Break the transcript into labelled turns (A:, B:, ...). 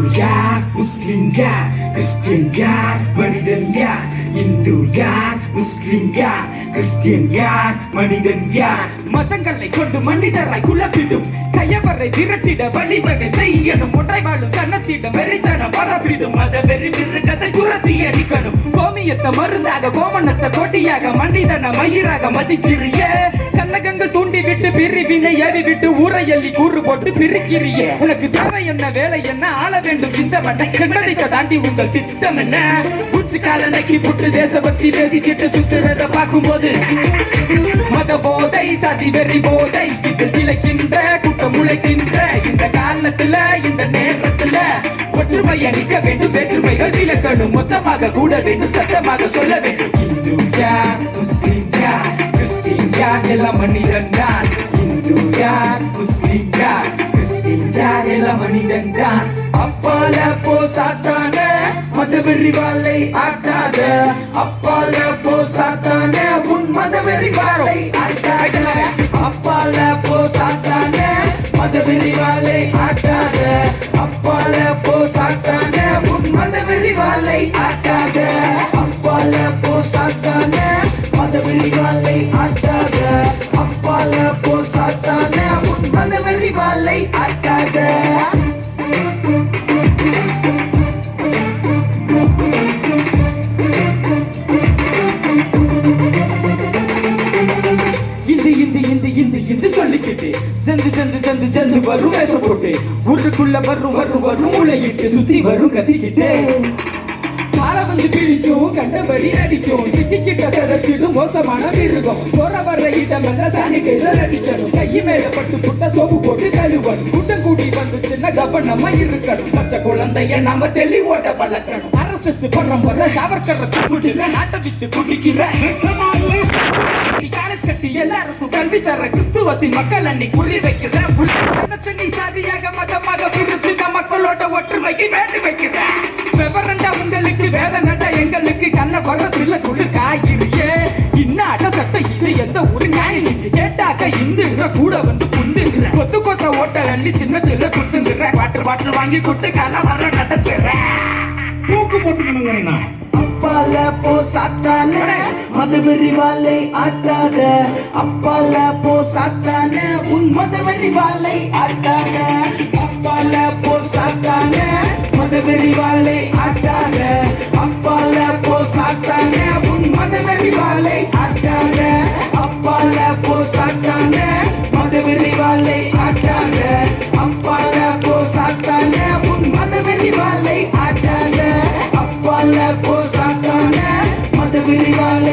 A: யார் முஸ்லிம் யார் கிறிஸ்டியன் யார் மனிதன் யார் இந்து யார் முஸ்லிம் யார் கிறிஸ்டியன் யார் மனிதன் யார்
B: மதங்களை கொண்டு மனிதரை குழப்பிடும். கையவரை விரட்டிட வழிவகை செய்யணும். ஒன்றை வாழும் கன்னத்திடம் வெறித்தனம் பரப்பிடும். மத வெறி மிருகத்தை துரத்தி அடிக்கணும். கோமியத்தை மருந்தாக கோமனத்தை கொடியாக மனிதன மயிராக மதிக்கிறிய. கண்ணகங்கள் தூண்டி விட்டு பிரிவினை ஏறி விட்டு ஊரை எல்லி கூறு போட்டு பிரிக்கிறிய. உனக்கு தேவை என்ன வேலை என்ன ஆள வேண்டும் இந்த மட்டை கண்மதிக்க தாண்டி உங்கள் திட்டம் என்ன? உச்சி காலனைக்கு புட்டு தேசபக்தி பேசிக்கிட்டு சுத்துறத பார்க்கும்போது. மத போதை சதி வெறி போதை இது கிளைக்கின்ற குட்ட முளைக்கின்ற இந்த காலத்துல சத்தமாக கூட வேண்டும் சத்தமாக சொல்ல வேண்டும். இந்து யார் முஸ்லிம் யார் கிறிஸ்டின் யார் எல்லாம் மனிதன் தான். இந்து யார் முஸ்லிம் யார் கிறிஸ்டின் யார் எல்லாம் மனிதன் தான். அப்பால போ சாத்தான மதவெறி வாளை ஆட்டாத. அப்பால போ சாத்தான உன் மதவெறி வாளை ஜந்து ஜந்து ஜந்து ஜந்து வரும் வேஷம் போட்டு. ஊருக்குள்ள வரும் வரும் வரும் உலகிட்டு சுத்தி வரும் கத்திக்கிட்டே. கால வந்து பிடிக்கும் கண்டபடி நடிக்கும். சிக்கிக்கிட்ட சதச்சிடும் மோசமான மிருகம். போற வர்ற இடமெல்லாம் சானிடைசர் அடிக்கணும் கை மேல பட்டு புட்ட சோப்பு போட்டு கழுவன் கூட்டம் கூட்டி வந்து வந்துச்சுன்னா கவனமா இருக்கணும். பச்சை குழந்தைய நாம ஓட்ட பழக்கணும் அரசு பணம் வர சாவர்கர கூட்டில நாட்டை விட்டு குடிக்கிற காலேஜ் கட்டி எல்லாருக்கும் கல்வி தர கிறிஸ்துவத்தின் மக்கள் அன்னி குறி வைக்கிற நீ சாதியாக மதமாக பிரிச்சு மக்களோட ஒற்றுமைக்கு வேண்டி வைக்கிற விவரண்டா உங்களுக்கு வேதனடா எங்களுக்கு கண்ண வர்றதுல துள்ளு காயிரியே இன்னாட்ட சட்டம் இது எந்த ஒரு நியாயம் இது கேட்டாக்க இந்துங்கிற கூட வந்து புந்துங்கிற கொத்து கொத்த ஓட்ட அள்ளி சின்னத்துல குத்துங்கிற வாட்டர் வாட்டர் வாங்கி கொடுத்து கல வர நடத்துற
C: தூக்கு போட்டுக்கணுங்கிறேன்
A: அப்பால போ சாத்தானே மதவெறி வாளை ஆட்டாத. அப்பால போ சாத்தானே உன் மதவெறி வாளை ஆட்டாத. அப்பால போ சாத்தானே மதவெறி வாளை ஆட்டாத. அப்பால போ சாத்தானே உன் மதவெறி வாளை ஆட்டாத. அப்பால போ சாத்தானே மதவெறி வாளை ஆட்டாத. அப்பால போ சாத்தானே உன் மதவெறி வாளை ஆட்டாத. அப்பால போ சாத்தானே மதவெறி வாளை